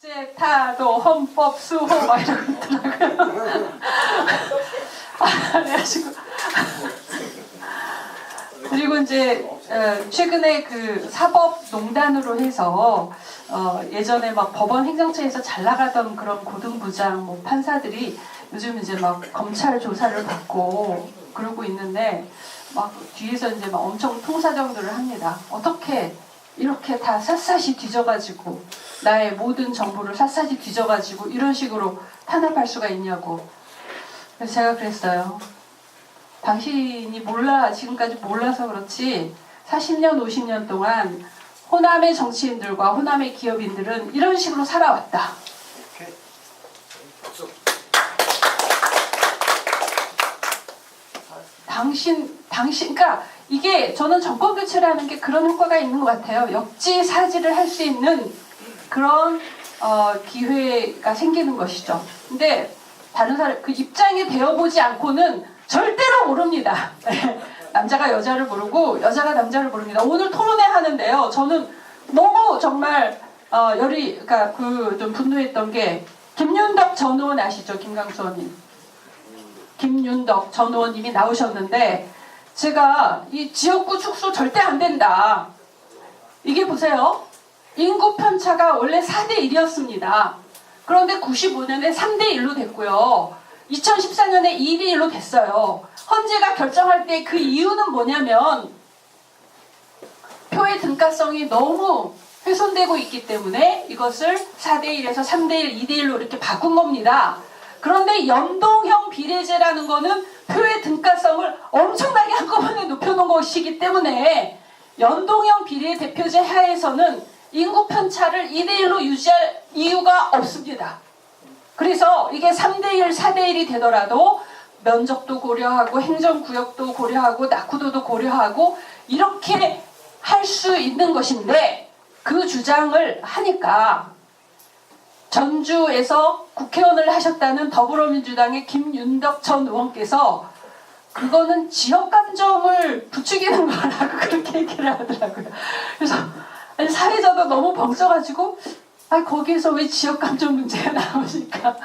국제 타도 헌법 수호 막 이러고 있더라고요. 아, 그래가지고 그리고 이제 어, 최근에 그 사법농단으로 해서 어, 예전에 막 법원 행정처에서 잘 나가던 그런 고등부장 뭐 판사들이 요즘 이제 막 검찰 조사를 받고 그러고 있는데 막 뒤에서 이제 막 엄청 통사정들을 합니다. 어떻게 이렇게 다 샅샅이 뒤져가지고 나의 모든 정보를 샅샅이 뒤져가지고 이런 식으로 탄압할 수가 있냐고. 그래서 제가 그랬어요. 당신이 몰라 지금까지 몰라서 그렇지 40년 50년 동안 호남의 정치인들과 호남의 기업인들은 이런 식으로 살아왔다. 당신 당신 그러니까 이게 저는 정권 교체라는 게 그런 효과가 있는 것 같아요. 역지사지를 할 수 있는 그런 어, 기회가 생기는 것이죠. 근데 다른 사람 그 입장에 되어보지 않고는 절대로 모릅니다. 남자가 여자를 모르고 여자가 남자를 모릅니다. 오늘 토론회 하는데요. 저는 너무 정말 어, 열이 그러니까 그 좀 분노했던 게 김윤덕 전 의원 아시죠? 김강수 의원님. 김윤덕 전 의원님이 나오셨는데 제가 이 지역구 축소 절대 안 된다. 이게 보세요. 인구 편차가 원래 4대 1이었습니다. 그런데 95년에 3대 1로 됐고요. 2014년에 2대 1로 됐어요. 헌재가 결정할 때 그 이유는 뭐냐면 표의 등가성이 너무 훼손되고 있기 때문에 이것을 4대 1에서 3대 1, 2대 1로 이렇게 바꾼 겁니다. 그런데 연동형 비례제라는 거는 표의 등가성을 엄청 것이기 때문에 연동형 비례 대표제 하에서는 인구 편차를 2대 1로 유지할 이유가 없습니다. 그래서 이게 3대 1, 4대 1이 되더라도 면적도 고려하고 행정구역도 고려하고 낙후도도 고려하고 이렇게 할 수 있는 것인데 그 주장을 하니까 전주에서 국회의원을 하셨다는 더불어민주당의 김윤덕 전 의원께서 그거는 지역 감정을 부추기는 거라고 그렇게 얘기를 하더라고요. 그래서 사회자도 너무 벙쪄가지고 아 거기에서 왜 지역 감정 문제가 나오니까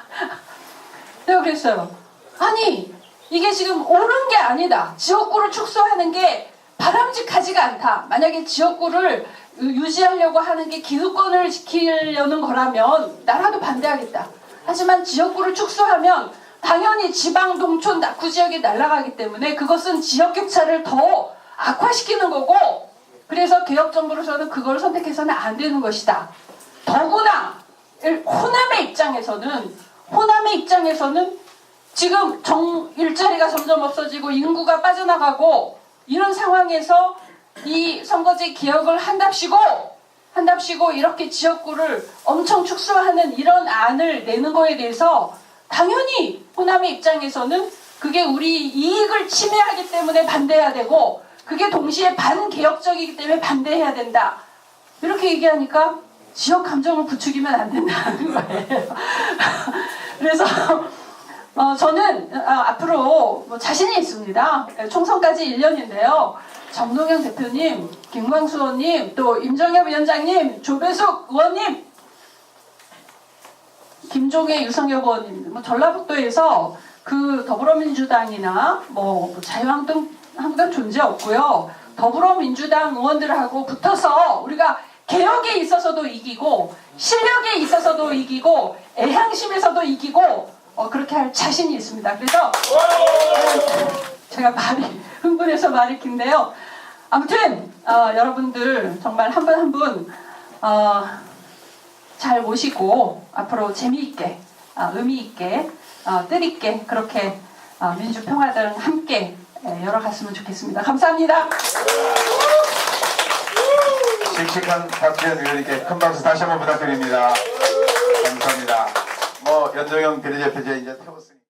내가 그랬어요. 아니 이게 지금 옳은 게 아니다. 지역구를 축소하는 게 바람직하지가 않다. 만약에 지역구를 유지하려고 하는 게 기득권을 지키려는 거라면 나라도 반대하겠다. 하지만 지역구를 축소하면 당연히 지방, 농촌, 낙후 지역이 날아가기 때문에 그것은 지역 격차를 더 악화시키는 거고 그래서 개혁 정부로서는 그걸 선택해서는 안 되는 것이다. 더구나 일- 호남의 입장에서는 호남의 입장에서는 지금 정 일자리가 점점 없어지고 인구가 빠져나가고 이런 상황에서 이 선거제 개혁을 한답시고 한답시고 이렇게 지역구를 엄청 축소하는 이런 안을 내는 거에 대해서 당연히 호남의 입장에서는 그게 우리 이익을 침해하기 때문에 반대해야 되고 그게 동시에 반개혁적이기 때문에 반대해야 된다. 이렇게 얘기하니까 지역 감정을 부추기면 안 된다는 거예요. 그래서 어, 저는 어, 앞으로 뭐 자신이 있습니다. 총선까지 1년인데요. 정동영 대표님, 김광수 의원님, 또 임정엽 위원장님, 조배숙 의원님, 김종혜, 유성엽 의원님, 뭐 전라북도에서 그 더불어민주당이나 뭐 자유한국당 한국당 존재 없고요. 더불어민주당 의원들하고 붙어서 우리가 개혁에 있어서도 이기고 실력에 있어서도 이기고 애향심에서도 이기고 어, 그렇게 할 자신이 있습니다. 그래서 제가 말이 흥분해서 말이 긴데요. 아무튼 어, 여러분들 정말 한 분 한분 어, 잘 모시고 앞으로 재미있게 어, 의미 있게 어, 뜻있게 그렇게 어, 민주평화당 함께 예, 열어갔으면 좋겠습니다. 감사합니다. 씩씩한 박지현 의원님께 큰 박수 다시 한번 부탁드립니다. 감사합니다. 뭐 연동형 비례대표제 이제 태웠으니.